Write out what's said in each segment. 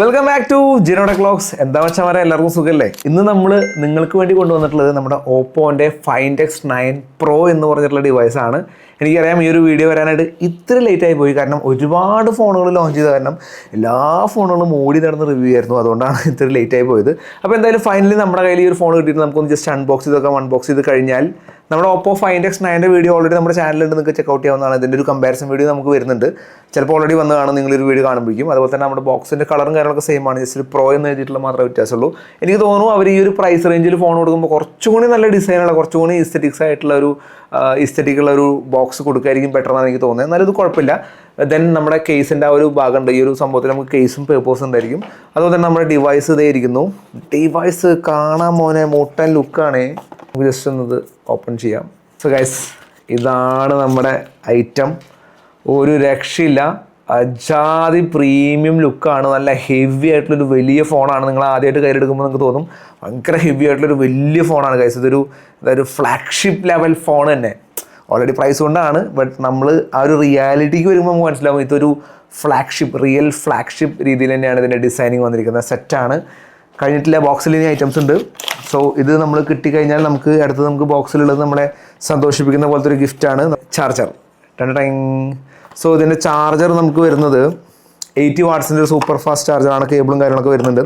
Welcome back to ജിനോടെ ക്ലോക്സ് എന്താ വെച്ചാൽ വരെ എല്ലാവർക്കും സുഖമല്ലേ ഇന്ന് നമ്മൾ നിങ്ങൾക്ക് വേണ്ടി കൊണ്ടുവന്നിട്ടുള്ളത് നമ്മുടെ ഓപ്പോന്റെ ഫൈൻഡ് എക്സ് നയൻ പ്രോ എന്ന് പറഞ്ഞിട്ടുള്ള ഡിവൈസ് ആണ്. എനിക്കറിയാം ഈ ഒരു വീഡിയോ വരാനായിട്ട് ഇത്ര ലേറ്റ് ആയി പോയി. കാരണം ഒരുപാട് ഫോണുകൾ ലോഞ്ച് ചെയ്ത കാരണം എല്ലാ ഫോണുകളും ഓടി നടന്ന് റിവ്യൂ ആയിരുന്നു. അതുകൊണ്ടാണ് ഇത്ര ലേറ്റ് ആയി പോയത്. അപ്പോൾ എന്തായാലും ഫൈനലി നമ്മുടെ കയ്യിൽ ഈ ഒരു ഫോൺ കിട്ടിയിട്ട് നമുക്കൊന്ന് ജസ്റ്റ് അൺബോക്സ് ചെയ്തൊക്കെ അൺബോക്സ് ചെയ്ത് കഴിഞ്ഞാൽ നമ്മുടെ ഓപ്പോ ഫൈൻഡ് എക്സ് നയന്റെ വീഡിയോ ഓൾറെഡി നമ്മുടെ ചാനലിലുണ്ട് നിങ്ങൾക്ക് ചെക്ക് ഔട്ട് ചെയ്യാവുന്നതാണ്. ഇതിന്റെ ഒരു കമ്പാരിസൺ വീഡിയോ നമുക്ക് വരുന്നുണ്ട്. ചിലപ്പോൾ ഓൾറെഡി വന്ന് കാണും നിങ്ങളൊരു വീഡിയോ കാണുമ്പോഴേക്കും. അതുപോലെ തന്നെ നമ്മുടെ ബോക്സിന്റെ കളറും കാര്യങ്ങളൊക്കെ സെയിം ആണ്. ജസ്റ്റ് പ്രോ എന്ന് എഴുതിയിട്ടുള്ള മാത്രമേ വ്യത്യാസമുള്ളൂ. എനിക്ക് തോന്നുന്നു അവർ ഈ ഒരു പ്രൈസ് റേഞ്ചിൽ ഫോൺ കൊടുക്കുമ്പോൾ കുറച്ചുകൂടി നല്ല ഡിസൈനുള്ള കുറച്ചുകൂടി ഇസ്തറ്റിക്സ് ആയിട്ടുള്ള ഒരു ഇസ്തറ്റിക്കുള്ള ഒരു ബോക്സ് കൊടുക്കായിരിക്കും ബെറ്റർ എന്നാണ് എനിക്ക് തോന്നുന്നത്. എന്നാലും ഇത് കുഴപ്പമില്ല. ദെൻ നമ്മുടെ കേസിന്റെ ആ ഒരു ഭാഗമുണ്ട്. ഈ ഒരു സംഭവത്തിൽ നമുക്ക് കേസും പേപ്പേഴ്സും ഉണ്ടായിരിക്കും. അതുപോലെ തന്നെ നമ്മുടെ ഡിവൈസ് ഇതേ ഇരിക്കുന്നു. ഡിവൈസ് കാണാൻ മോനെ മുട്ടൻ ലുക്കാണേ നമുക്ക് ജസ്റ്റ് ഒന്ന് ഇത് ഓപ്പൺ ചെയ്യാം. സോ ഗൈസ് ഇതാണ് നമ്മുടെ ഐറ്റം ഒരു രക്ഷയില്ല. അജാതി പ്രീമിയം ലുക്കാണ് നല്ല ഹെവി ആയിട്ടുള്ളൊരു വലിയ ഫോണാണ് നിങ്ങൾ ആദ്യമായിട്ട് കയ്യിലെടുക്കുമ്പോൾ നിങ്ങൾക്ക് തോന്നും. ഭയങ്കര ഹെവി ആയിട്ടുള്ളൊരു വലിയ ഫോണാണ് ഗൈസ് ഇതൊരു ഇതൊരു ഫ്ലാഗ്ഷിപ്പ് ലെവൽ ഫോൺ തന്നെ. ഓൾറെഡി പ്രൈസ് കൊണ്ടാണ് ബട്ട് നമ്മൾ ആ ഒരു റിയാലിറ്റിക്ക് വരുമ്പോൾ നമുക്ക് മനസ്സിലാവും ഇതൊരു ഫ്ലാഗ്ഷിപ്പ് റിയൽ ഫ്ലാഗ്ഷിപ്പ് രീതിയിൽ തന്നെയാണ് ഇതിന്റെ ഡിസൈനിങ് വന്നിരിക്കുന്നത്. സെറ്റാണ് കഴിഞ്ഞിട്ടില്ല ബോക്സിൽ ഇനി ഐറ്റംസ് ഉണ്ട്. സോ ഇത് നമ്മൾ കിട്ടിക്കഴിഞ്ഞാൽ നമുക്ക് അടുത്ത് നമുക്ക് ബോക്സിലുള്ളത് നമ്മളെ സന്തോഷിപ്പിക്കുന്ന പോലത്തെ ഒരു ഗിഫ്റ്റാണ് ചാർജർ ടൈം സോ ഇതിന്റെ ചാർജർ നമുക്ക് വരുന്നത് എയ്റ്റി വാട്ട്സിന്റെ ഒരു സൂപ്പർ ഫാസ്റ്റ് ചാർജറാണ് കേബിളും കാര്യങ്ങളൊക്കെ വരുന്നുണ്ട്.